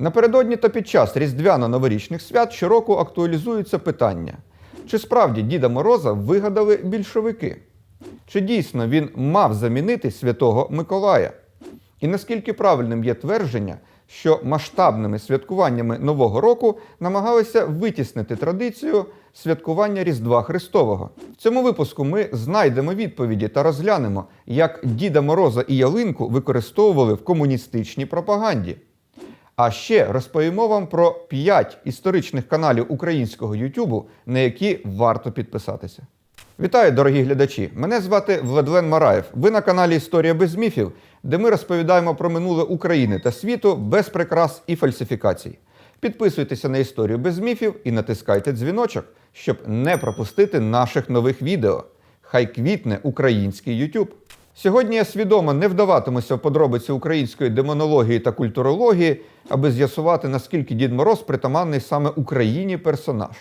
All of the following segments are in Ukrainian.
Напередодні та під час різдвяно-новорічних свят щороку актуалізуються питання: чи справді Діда Мороза вигадали більшовики? Чи дійсно він мав замінити святого Миколая? І наскільки правильним є твердження, що масштабними святкуваннями Нового року намагалися витіснити традицію святкування Різдва Христового? В цьому випуску ми знайдемо відповіді та розглянемо, як Діда Мороза і ялинку використовували в комуністичній пропаганді. А ще розповімо вам про 5 історичних каналів українського Ютубу, на які варто підписатися. Вітаю, дорогі глядачі! Мене звати Владлен Мараєв. Ви на каналі Історія без міфів, де ми розповідаємо про минуле України та світу без прикрас і фальсифікацій. Підписуйтеся на історію без міфів і натискайте дзвіночок, щоб не пропустити наших нових відео. Хай квітне український YouTube. Сьогодні я свідомо не вдаватимуся в подробиці української демонології та культурології, аби з'ясувати, наскільки Дід Мороз притаманний саме Україні персонаж.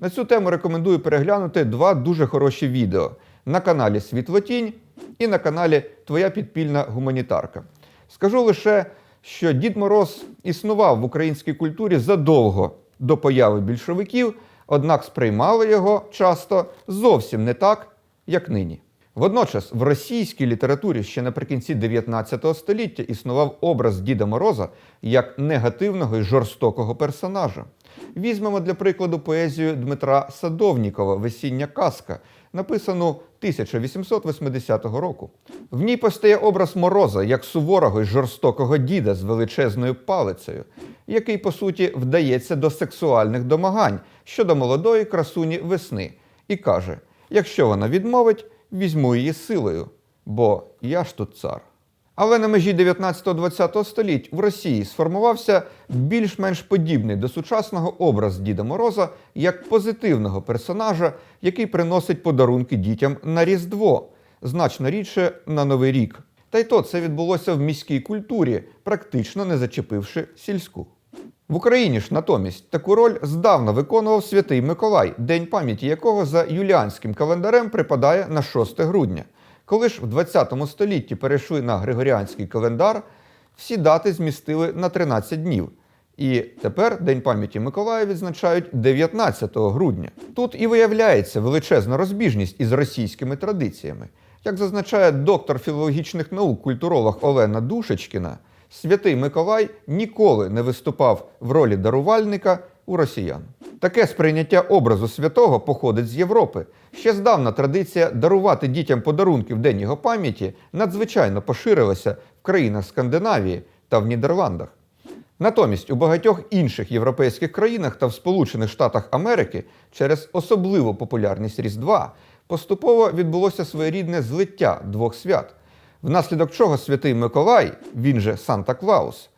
На цю тему рекомендую переглянути два дуже хороші відео на каналі Світлотінь і на каналі Твоя підпільна гуманітарка. Скажу лише, що Дід Мороз існував в українській культурі задовго до появи більшовиків, однак сприймали його часто зовсім не так, як нині. Водночас в російській літературі ще наприкінці 19 століття існував образ Діда Мороза як негативного і жорстокого персонажа. Візьмемо для прикладу поезію Дмитра Садовнікова Весіння казка, написану 1880 року. В ній постає образ Мороза як суворого і жорстокого діда з величезною палицею, який, по суті, вдається до сексуальних домагань щодо молодої красуні весни, і каже: якщо вона відмовить, візьму її силою, бо я ж тут цар. Але на межі 19-20 століть в Росії сформувався більш-менш подібний до сучасного образ Діда Мороза як позитивного персонажа, який приносить подарунки дітям на Різдво, значно рідше на Новий рік. Та й то це відбулося в міській культурі, практично не зачепивши сільську. В Україні ж натомість таку роль здавна виконував святий Миколай, день пам'яті якого за юліанським календарем припадає на 6 грудня. Коли ж в 20 столітті перейшли на григоріанський календар, всі дати змістили на 13 днів. І тепер День пам'яті Миколая відзначають 19 грудня. Тут і виявляється величезна розбіжність із російськими традиціями. Як зазначає доктор філологічних наук культуролог Олена Душечкіна, святий Миколай ніколи не виступав в ролі дарувальника у росіян. Таке сприйняття образу святого походить з Європи. Ще здавна традиція дарувати дітям подарунки в День його пам'яті надзвичайно поширилася в країнах Скандинавії та в Нідерландах. Натомість у багатьох інших європейських країнах та в Сполучених Штатах Америки через особливу популярність Різдва поступово відбулося своєрідне злиття двох свят, внаслідок чого святий Миколай, він же Санта Клаус,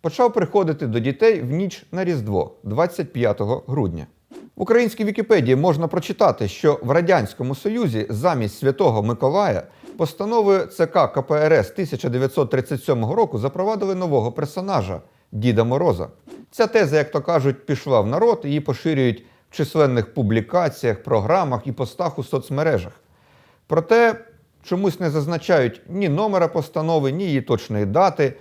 почав приходити до дітей в ніч на Різдво 25 грудня. В українській Вікіпедії можна прочитати, що в Радянському Союзі замість Святого Миколая постановою ЦК КПРС 1937 року запровадили нового персонажа Діда Мороза. Ця теза, як то кажуть, пішла в народ, її поширюють в численних публікаціях, програмах і постах у соцмережах. Проте чомусь не зазначають ні номера постанови, ні її точної дати.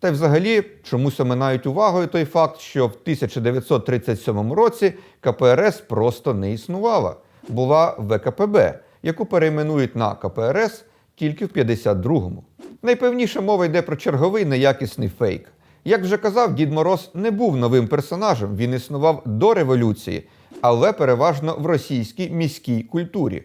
Та й взагалі чомусь оминають увагою той факт, що в 1937 році КПРС просто не існувала. Була ВКПБ, яку перейменують на КПРС тільки в 52-му. Найпевніше мова йде про черговий неякісний фейк. Як вже казав, Дід Мороз не був новим персонажем, він існував до революції, але переважно в російській міській культурі.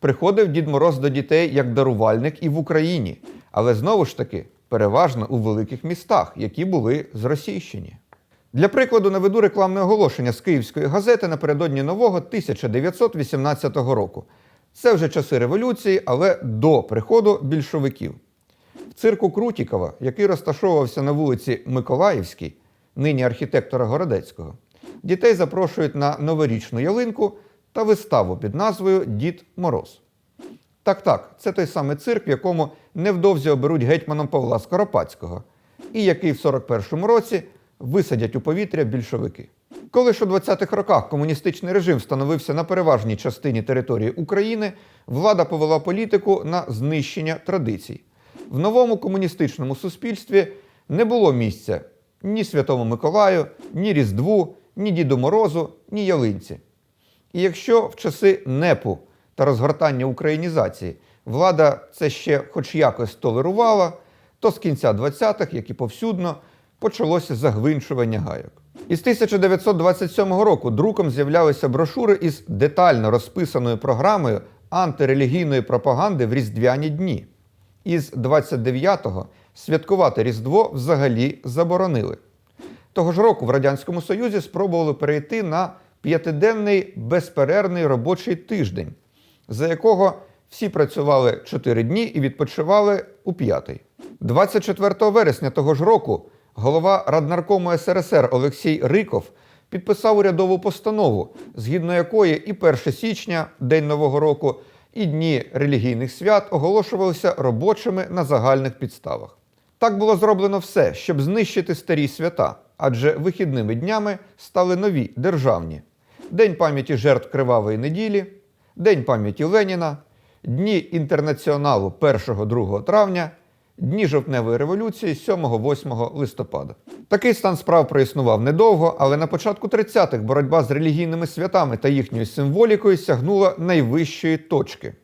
Приходив Дід Мороз до дітей як дарувальник і в Україні, але знову ж таки переважно у великих містах, які були зросійщені. Для прикладу наведу рекламне оголошення з Київської газети напередодні нового 1918 року. Це вже часи революції, але до приходу більшовиків. В цирку Крутікова, який розташовувався на вулиці Миколаївській, нині архітектора Городецького, дітей запрошують на новорічну ялинку та виставу під назвою Дід Мороз. Так, так, це той самий цирк, в якому невдовзі оберуть гетьманом Павла Скоропадського, і який в 41-му році висадять у повітря більшовики. Коли ж у 20-х роках комуністичний режим встановився на переважній частині території України, влада повела політику на знищення традицій. В новому комуністичному суспільстві не було місця ні Святому Миколаю, ні Різдву, ні Діду Морозу, ні Ялинці. І якщо в часи НЕПу та розгортання українізації влада це ще хоч якось толерувала, то з кінця 20-х, як і повсюдно, почалося загвинчування гайок. Із 1927 року друком з'являлися брошури із детально розписаною програмою антирелігійної пропаганди в різдвяні дні. Із 29-го святкувати Різдво взагалі заборонили. Того ж року в Радянському Союзі спробували перейти на п'ятиденний безперервний робочий тиждень, за якого всі працювали 4 дні і відпочивали у п'ятий. 24 вересня того ж року голова Раднаркому СРСР Олексій Риков підписав урядову постанову, згідно якої і 1 січня, День Нового року, і дні релігійних свят оголошувалися робочими на загальних підставах. Так було зроблено все, щоб знищити старі свята, адже вихідними днями стали нові державні: День пам'яті жертв Кривавої неділі, День пам'яті Леніна, Дні інтернаціоналу 1-2 травня, Дні жовтневої революції 7-8 листопада. Такий стан справ проіснував недовго, але на початку 30-х боротьба з релігійними святами та їхньою символікою сягнула найвищої точки.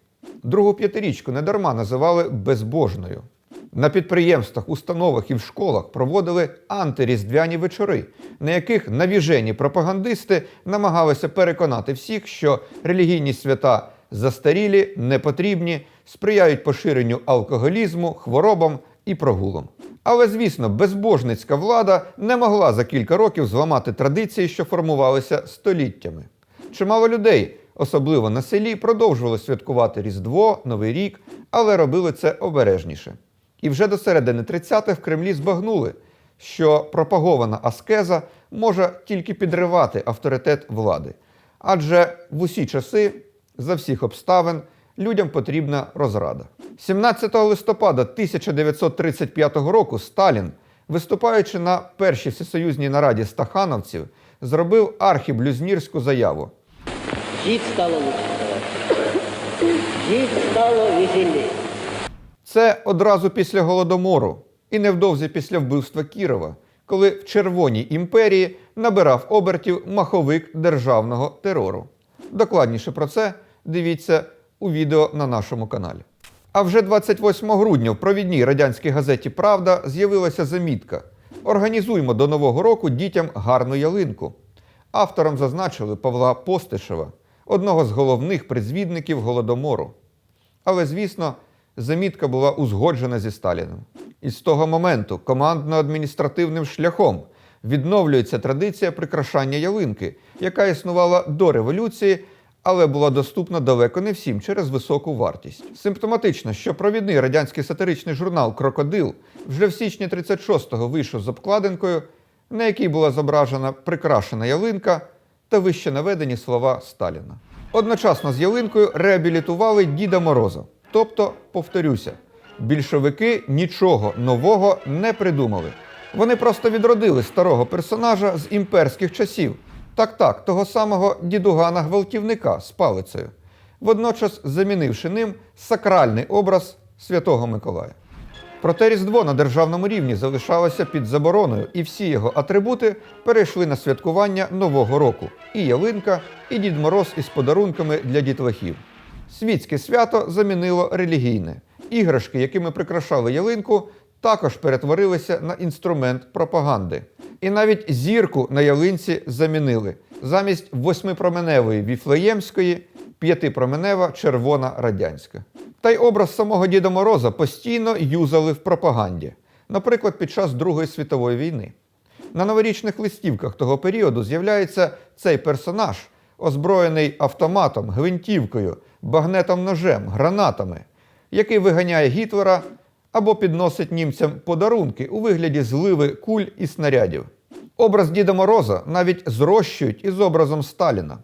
Другу п'ятирічку недарма називали безбожною. На підприємствах, установах і в школах проводили антиріздвяні вечори, на яких навіжені пропагандисти намагалися переконати всіх, що релігійні свята застарілі, непотрібні, сприяють поширенню алкоголізму, хворобам і прогулам. Але, звісно, безбожницька влада не могла за кілька років зламати традиції, що формувалися століттями. Чимало людей, особливо на селі, продовжували святкувати Різдво, Новий рік, але робили це обережніше. І вже до середини 30-х в Кремлі збагнули, що пропагована аскеза може тільки підривати авторитет влади. Адже в усі часи, за всіх обставин, людям потрібна розрада. 17 листопада 1935 року Сталін, виступаючи на першій всесоюзній нараді стахановців, зробив архіблюзнірську заяву. Жить стало лучше. Жить стало веселее. Це одразу після голодомору і невдовзі після вбивства Кірова, коли в Червоній імперії набирав обертів маховик державного терору. Докладніше про це дивіться у відео на нашому каналі. А вже 28 грудня в провідній радянській газеті Правда з'явилася замітка: Організуймо до Нового року дітям гарну ялинку. Автором зазначили Павла Постишева, одного з головних призвідників голодомору. Але, звісно, замітка була узгоджена зі Сталіном. І з того моменту командно-адміністративним шляхом відновлюється традиція прикрашання ялинки, яка існувала до революції, але була доступна далеко не всім через високу вартість. Симптоматично, що провідний радянський сатиричний журнал Крокодил вже в січні 36-го вийшов з обкладинкою, на якій була зображена прикрашена ялинка та вище наведені слова Сталіна. Одночасно з ялинкою реабілітували Діда Мороза. Тобто, повторюся, більшовики нічого нового не придумали. Вони просто відродили старого персонажа з імперських часів. Так, так, того самого дідугана гвалтівника з палицею, водночас замінивши ним сакральний образ Святого Миколая. Проте Різдво на державному рівні залишалося під забороною, і всі його атрибути перейшли на святкування Нового року: і ялинка, і Дід Мороз із подарунками для дітлахів. Світське свято замінило релігійне. Іграшки, якими прикрашали ялинку, також перетворилися на інструмент пропаганди. І навіть зірку на ялинці замінили. Замість восьмипроменевої віфлеємської п'ятипроменева червона радянська. Та й образ самого Діда Мороза постійно юзали в пропаганді, наприклад, під час Другої світової війни. На новорічних листівках того періоду з'являється цей персонаж, озброєний автоматом, гвинтівкою, багнетом ножем, гранатами, який виганяє Гітлера або підносить німцям подарунки у вигляді зливи куль і снарядів. Образ Діда Мороза навіть зрощують із образом Сталіна.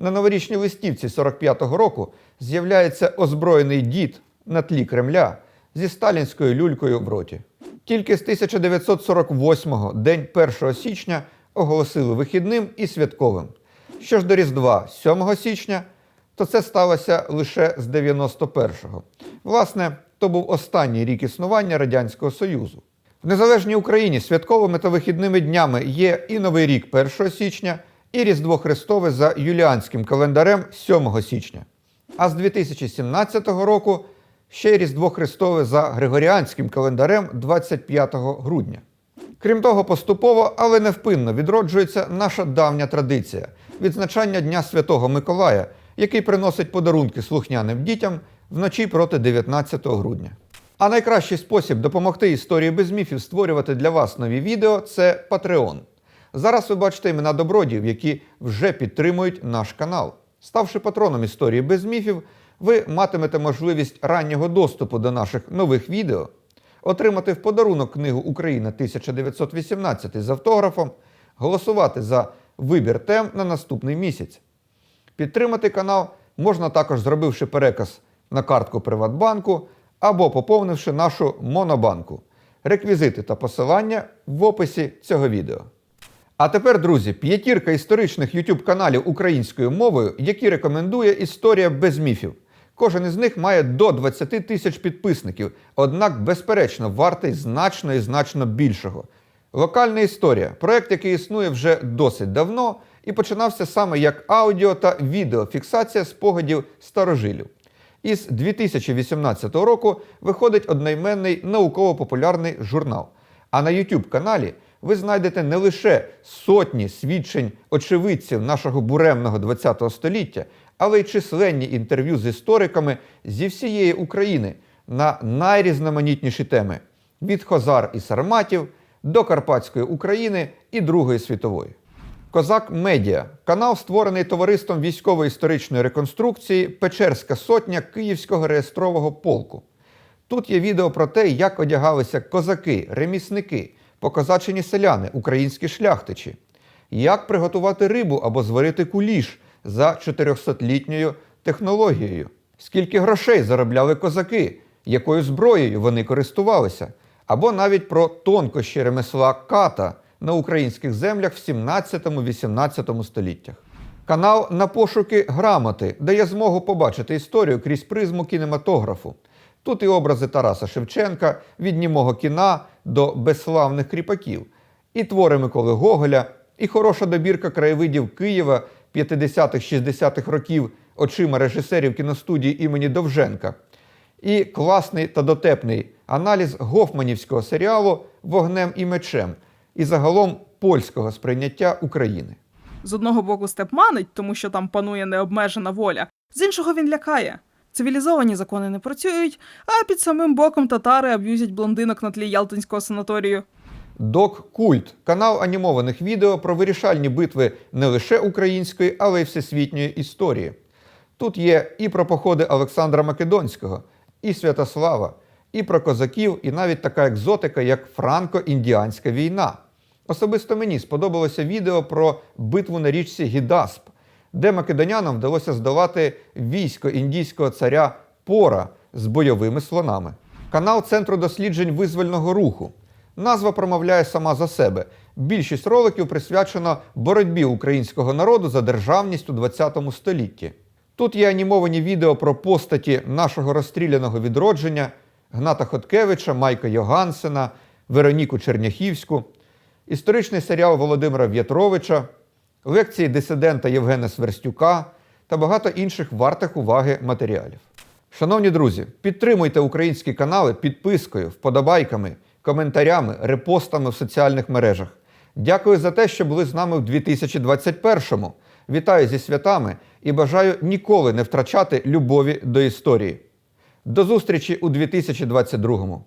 На новорічній листівці 45-го року з'являється озброєний дід на тлі Кремля зі сталінською люлькою в роті. Тільки з 1948-го, день 1 січня, оголосили вихідним і святковим. Що ж до Різдва 7 січня, то це сталося лише з 91-го. Власне, то був останній рік існування Радянського Союзу. В незалежній Україні святковими та вихідними днями є і Новий рік 1 січня, і Різдво Христове за юліанським календарем 7 січня. А з 2017 року ще й Різдво Христове за Григоріанським календарем 25 грудня. Крім того, поступово, але невпинно відроджується наша давня традиція відзначання Дня Святого Миколая, який приносить подарунки слухняним дітям вночі проти 19 грудня. А найкращий спосіб допомогти історії без міфів створювати для вас нові відео це Patreon. Зараз ви бачите імена добродіїв, які вже підтримують наш канал. Ставши патроном історії без міфів, ви матимете можливість раннього доступу до наших нових відео, отримати в подарунок книгу Україна 1918 з автографом, голосувати за вибір тем на наступний місяць. Підтримати канал можна також зробивши переказ на картку Приватбанку або поповнивши нашу монобанку. Реквізити та посилання в описі цього відео. А тепер, друзі, п'ятірка історичних YouTube каналів українською мовою, які рекомендує історія без міфів. Кожен із них має до 20 тисяч підписників, однак, безперечно, вартий значно і значно більшого. Локальна історія проект, який існує вже досить давно, і починався саме як аудіо та відеофіксація спогадів старожилів. Із 2018 року виходить одноіменний науково-популярний журнал. А на YouTube каналі ви знайдете не лише сотні свідчень очевидців нашого буремного ХХ століття, але й численні інтерв'ю з істориками зі всієї України на найрізноманітніші теми від Хозар і Сарматів до Карпатської України і Другої світової. Козак Медіа. Канал, створений товариством військово-історичної реконструкції Печерська сотня Київського реєстрового полку. Тут є відео про те, як одягалися козаки, ремісники, покозачені селяни, українські шляхтичі, як приготувати рибу або зварити куліш за 400-літньою технологією, скільки грошей заробляли козаки, якою зброєю вони користувалися, або навіть про тонкощі ремесла ката на українських землях в 17-18 століттях. Канал на пошуки грамоти дає змогу побачити історію крізь призму кінематографу. Тут і образи Тараса Шевченка від німого кіна до безславних кріпаків, і твори Миколи Гоголя, і хороша добірка краєвидів Києва 50-х-60-х років очима режисерів кіностудії імені Довженка, і класний та дотепний аналіз гофманівського серіалу Вогнем і мечем і загалом польського сприйняття України. З одного боку степ манить, тому що там панує необмежена воля, з іншого він лякає. Цивілізовані закони не працюють, а під самим боком татари аб'юзять блондинок на тлі Ялтинського санаторію. Док Культ канал анімованих відео про вирішальні битви не лише української, але й всесвітньої історії. Тут є і про походи Олександра Македонського, і Святослава, і про козаків, і навіть така екзотика, як Франко-Індіанська війна. Особисто мені сподобалося відео про битву на річці Гідасп, де македонянам вдалося здолати військо індійського царя Пора з бойовими слонами. Канал Центру досліджень визвольного руху. Назва промовляє сама за себе. Більшість роликів присвячено боротьбі українського народу за державність у ХХ столітті. Тут є анімовані відео про постаті нашого розстріляного відродження Гната Хоткевича, Майка Йогансена, Вероніку Черняхівську, історичний серіал Володимира В'ятровича, лекції дисидента Євгена Сверстюка та багато інших вартих уваги матеріалів. Шановні друзі, підтримуйте українські канали підпискою, вподобайками, коментарями, репостами в соціальних мережах. Дякую за те, що були з нами в 2021-му. Вітаю зі святами і бажаю ніколи не втрачати любові до історії. До зустрічі у 2022-му.